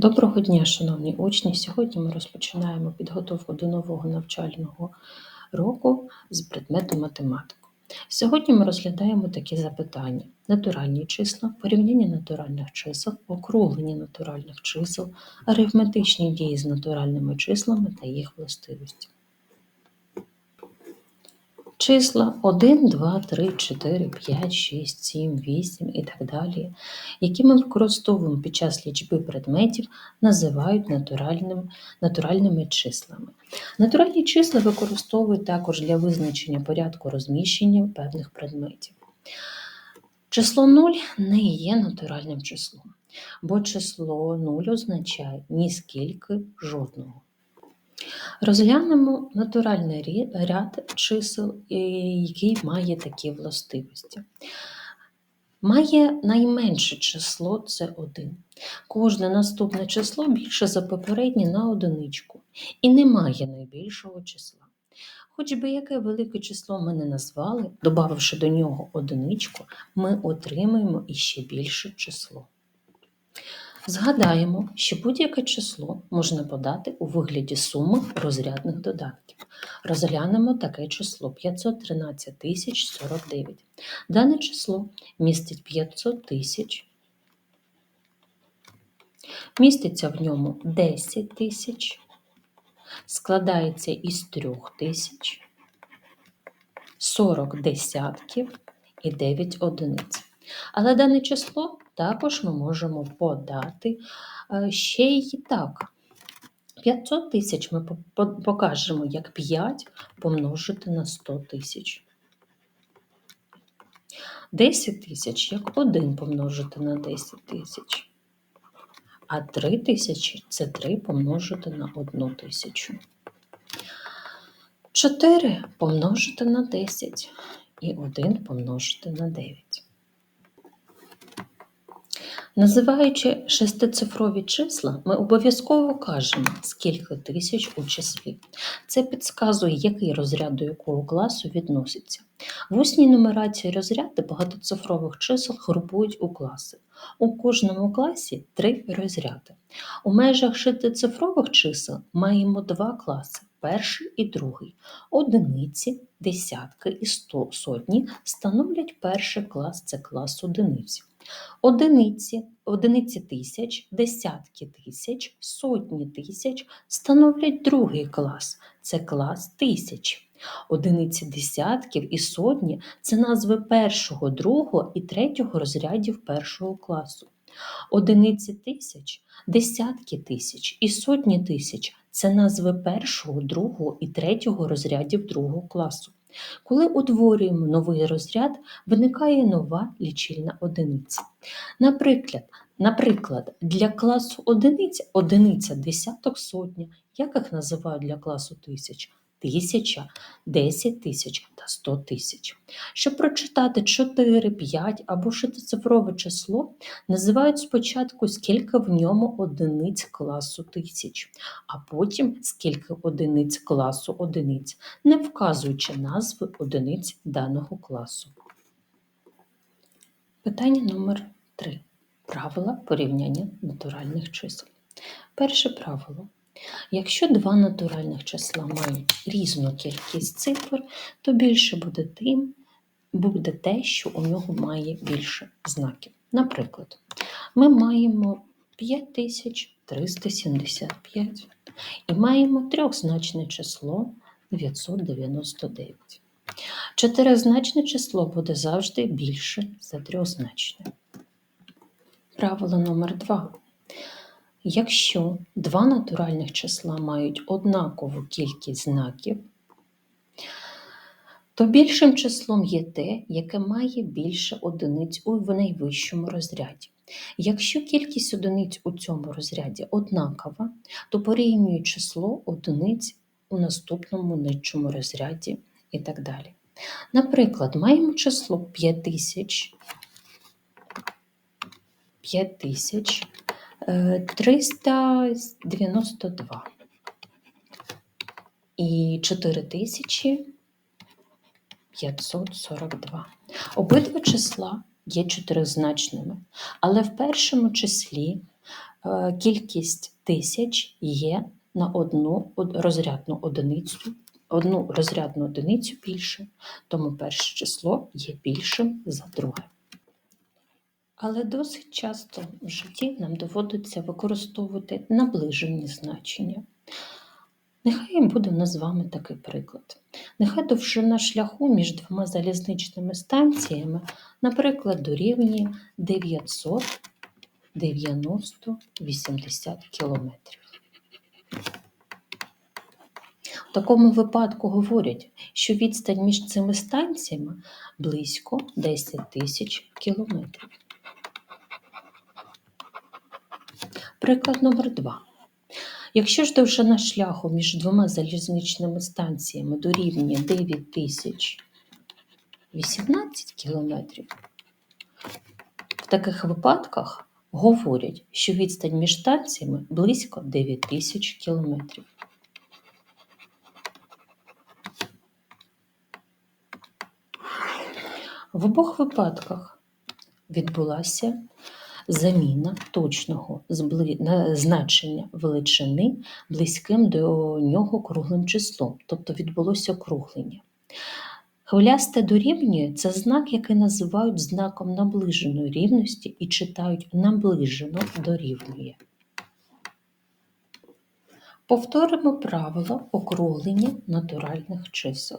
Доброго дня, шановні учні! Сьогодні ми розпочинаємо підготовку до нового навчального року з предмету математику. Сьогодні ми розглядаємо такі запитання: натуральні числа, порівняння натуральних чисел, округлення натуральних чисел, арифметичні дії з натуральними числами та їх властивості. Числа 1, 2, 3, 4, 5, 6, 7, 8 і так далі, які ми використовуємо під час лічби предметів, називають натуральним, натуральними числами. Натуральні числа використовують також для визначення порядку розміщення певних предметів. Число 0 не є натуральним числом, бо число 0 означає ні скільки жодного. Розглянемо натуральний ряд чисел, який має такі властивості. Має найменше число це 1. Кожне наступне число більше за попереднє на одиничку і не має найбільшого числа. Хоч би яке велике число ми не назвали, додавши до нього одиничку, ми отримаємо іще більше число. Згадаємо, що будь-яке число можна подати у вигляді суми розрядних додатків. Розглянемо таке число 513 тисяч 49. Дане число містить 500 тисяч, міститься в ньому 10 тисяч, складається із 3 тисяч, 40 десятків і 9 одиниць. Але дане число також ми можемо подати е, ще й так. 500 тисяч ми по- по- покажемо як 5 помножити на 100 тисяч. 10 тисяч як 1 помножити на 10 тисяч. А 3 тисячі це 3 помножити на 1 тисячу. 4 помножити на 10 і 1 помножити на 9. Називаючи шестицифрові числа, ми обов'язково кажемо, скільки тисяч у числі. Це підказує, який розряд до якого класу відноситься. В усній нумерації розряди багатоцифрових чисел групують у класи. У кожному класі три розряди. У межах шестицифрових чисел маємо два класи перший і другий. Одиниці, десятки і сто, сотні становлять перший клас це клас одиниць. Одиниці, одиниці тисяч, десятки тисяч, сотні тисяч становлять другий клас це клас тисяч. Одиниці десятків і сотні це назви першого, другого і третього розрядів першого класу. Одиниці тисяч, десятки тисяч і сотні тисяч це назви першого, другого і третього розрядів другого класу. Коли утворюємо новий розряд, виникає нова лічильна одиниця. Наприклад, наприклад, для класу одиниць одиниця десяток сотня, як їх називають для класу тисяч? Тисяча, десять тисяч та сто тисяч. Щоб прочитати 4, 5 або шестицифрове число, називають спочатку скільки в ньому одиниць класу тисяч, а потім скільки одиниць класу одиниць, не вказуючи назви одиниць даного класу. Питання номер 3. Правила порівняння натуральних чисел. Перше правило. Якщо два натуральних числа мають різну кількість цифр, то більше буде тим, буде те, що у нього має більше знаків. Наприклад, ми маємо 5375 і маємо трьохзначне число 999. Чотиризначне число буде завжди більше за трьохзначне. Правило номер 2. Якщо два натуральних числа мають однакову кількість знаків, то більшим числом є те, яке має більше одиниць у найвищому розряді. Якщо кількість одиниць у цьому розряді однакова, то порівнює число одиниць у наступному нижчому розряді і так далі. Наприклад, маємо число 5000, 5000 е, 392 і 4542. Обидва числа є чотиризначними, але в першому числі е, кількість тисяч є на одну розрядну одиницю, одну розрядну одиницю більше, тому перше число є більшим за друге. Але досить часто в житті нам доводиться використовувати наближені значення. Нехай буде нас з вами такий приклад. Нехай довжина шляху між двома залізничними станціями, наприклад, дорівнює 990-80 кілометрів. В такому випадку говорять, що відстань між цими станціями близько 10 тисяч кілометрів. Приклад номер 2. Якщо ж довжина шляху між двома залізничними станціями дорівнює 9018 кілометрів, в таких випадках говорять, що відстань між станціями близько 9000 кілометрів. В обох випадках відбулася заміна точного значення величини близьким до нього круглим числом, тобто відбулося округлення. Хвилясте дорівнює це знак, який називають знаком наближеної рівності і читають наближено дорівнює. Повторимо правило округлення натуральних чисел.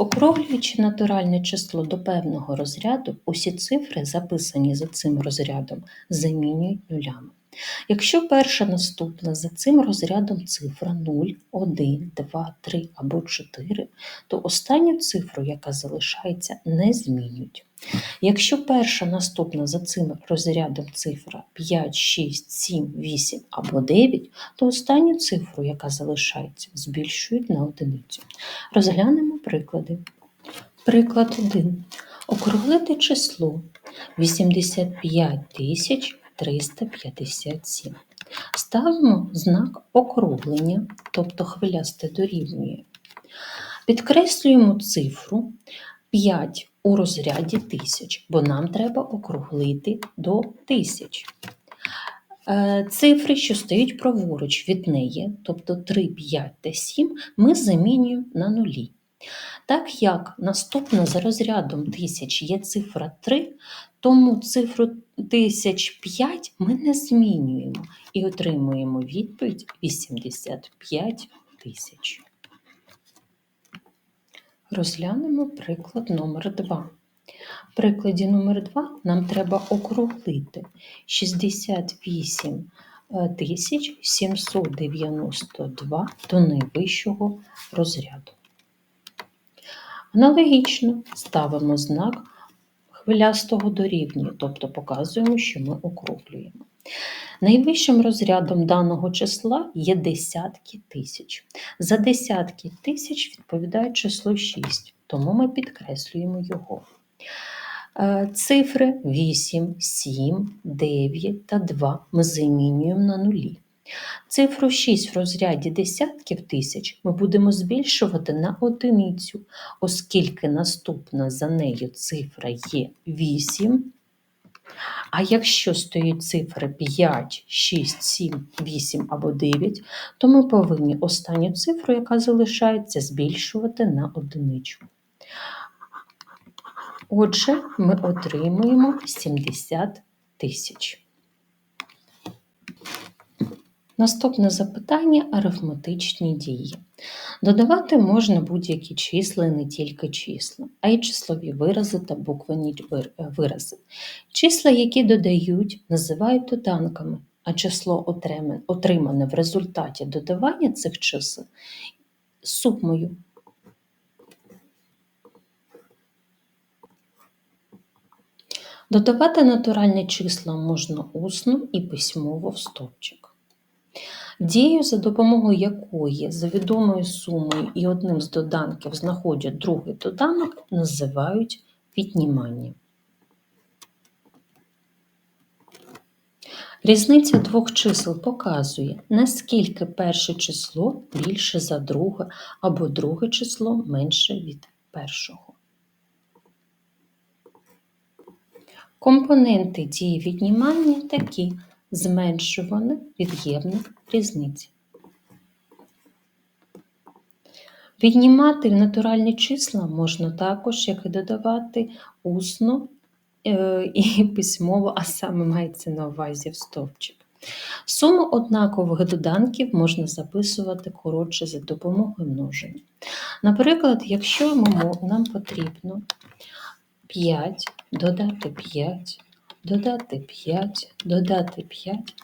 Округлюючи натуральне число до певного розряду, усі цифри, записані за цим розрядом, замінюють нулями. Якщо перша наступна за цим розрядом цифра 0, 1, 2, 3 або 4, то останню цифру, яка залишається, не змінюють. Якщо перша наступна за цим розрядом цифра 5, 6, 7, 8 або 9, то останню цифру, яка залишається, збільшують на одиницю. Розглянемо приклади. Приклад 1. Округлити число 85 357. Ставимо знак округлення, тобто хвилясте дорівнює. Підкреслюємо цифру 5 у розряді тисяч, бо нам треба округлити до тисяч. Е, Цифри, що стоять праворуч від неї, тобто 3, 5 та 7, ми замінюємо на нулі. Так як наступна за розрядом тисяч є цифра 3, тому цифру 1005 ми не змінюємо і отримуємо відповідь 85 тисяч. Розглянемо приклад номер 2. В прикладі номер 2 нам треба округлити 68 792 до найвищого розряду. Аналогічно ставимо знак хвилястого дорівнює, тобто показуємо, що ми округлюємо. Найвищим розрядом даного числа є десятки тисяч. За десятки тисяч відповідає число 6, тому ми підкреслюємо його. Е, Цифри 8, 7, 9 та 2 ми замінюємо на нулі. Цифру 6 в розряді десятків тисяч ми будемо збільшувати на одиницю, оскільки наступна за нею цифра є 8. А якщо стоїть цифри 5, 6, 7, 8 або 9, то ми повинні останню цифру, яка залишається, збільшувати на одиничку. Отже, ми отримуємо 70 тисяч. Наступне запитання арифметичні дії. Додавати можна будь-які числа не тільки числа, а й числові вирази та буквені вирази. Числа, які додають, називають доданками, а число отримане в результаті додавання цих чисел сумою. Додавати натуральні числа можна усно і письмово в стовпчик. Дію, за допомогою якої за відомою сумою і одним з доданків знаходять другий доданок, називають віднімання. Різниця двох чисел показує, наскільки перше число більше за друге, або друге число менше від першого. Компоненти дії віднімання такі зменшуване від'ємник різниці. Віднімати натуральні числа можна також, як і додавати усно е, і письмово, а саме мається на увазі в стовпчик. Суму однакових доданків можна записувати коротше за допомогою множення. Наприклад, якщо нам потрібно 5 додати 5, додати 5, додати 5,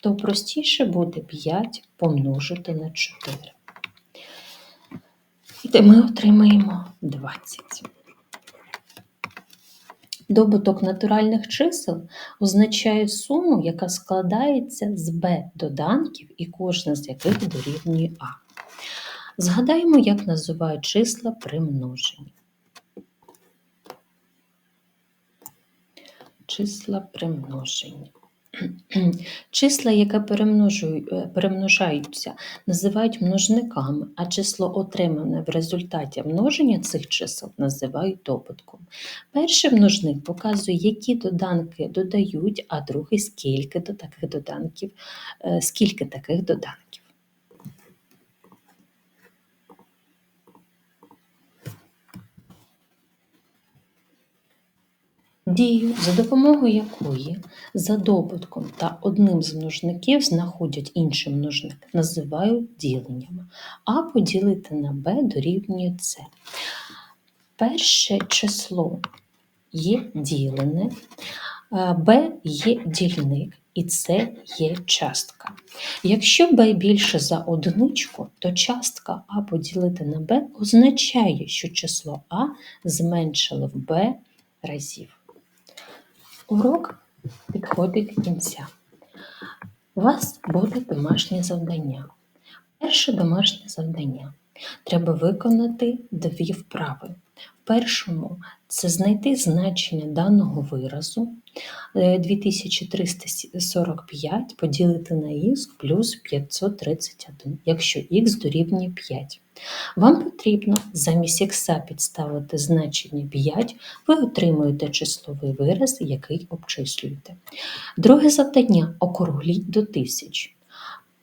то простіше буде 5 помножити на 4. І ми отримаємо 20. Добуток натуральних чисел означає суму, яка складається з b доданків, і кожна з яких дорівнює a. Згадаємо, як називають числа при множенні. Числа при множенні. Числа, перемножую- е, перемножаються, називають множниками, а число, отримане в результаті множення цих чисел, називають добутком. Перший множник показує, які доданки додають, а другий скільки до таких доданків, е, скільки таких доданків. Дію, за допомогою якої за добутком та одним з множників знаходять інший множник, називають діленнями. А поділити на b дорівнює c. Перше число є ділене, b є дільник і c є частка. Якщо b більше за одиничку, то частка а поділити на b означає, що число а зменшило в b разів. Урок підходить до кінця. У вас буде домашнє завдання. Перше домашнє завдання. Треба виконати дві вправи. В першому це знайти значення даного виразу е, 2345 поділити на х плюс 531, якщо х дорівнює 5. Вам потрібно замість х підставити значення 5, ви отримуєте числовий вираз, який обчислюєте. Друге завдання округліть до тисяч.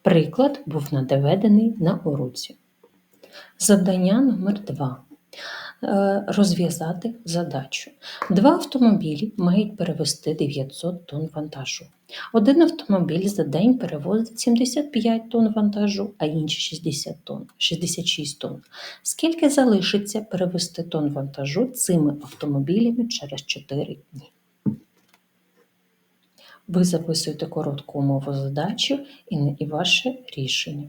Приклад був наведений на уроці. Завдання номер 2. Розв'язати задачу. Два автомобілі мають перевезти 900 тонн вантажу. Один автомобіль за день перевозить 75 тонн вантажу, а інші 60 тонн, 66 тонн. Скільки залишиться перевезти тонн вантажу цими автомобілями через 4 дні? Ви записуєте коротку умову задачі і ваше рішення.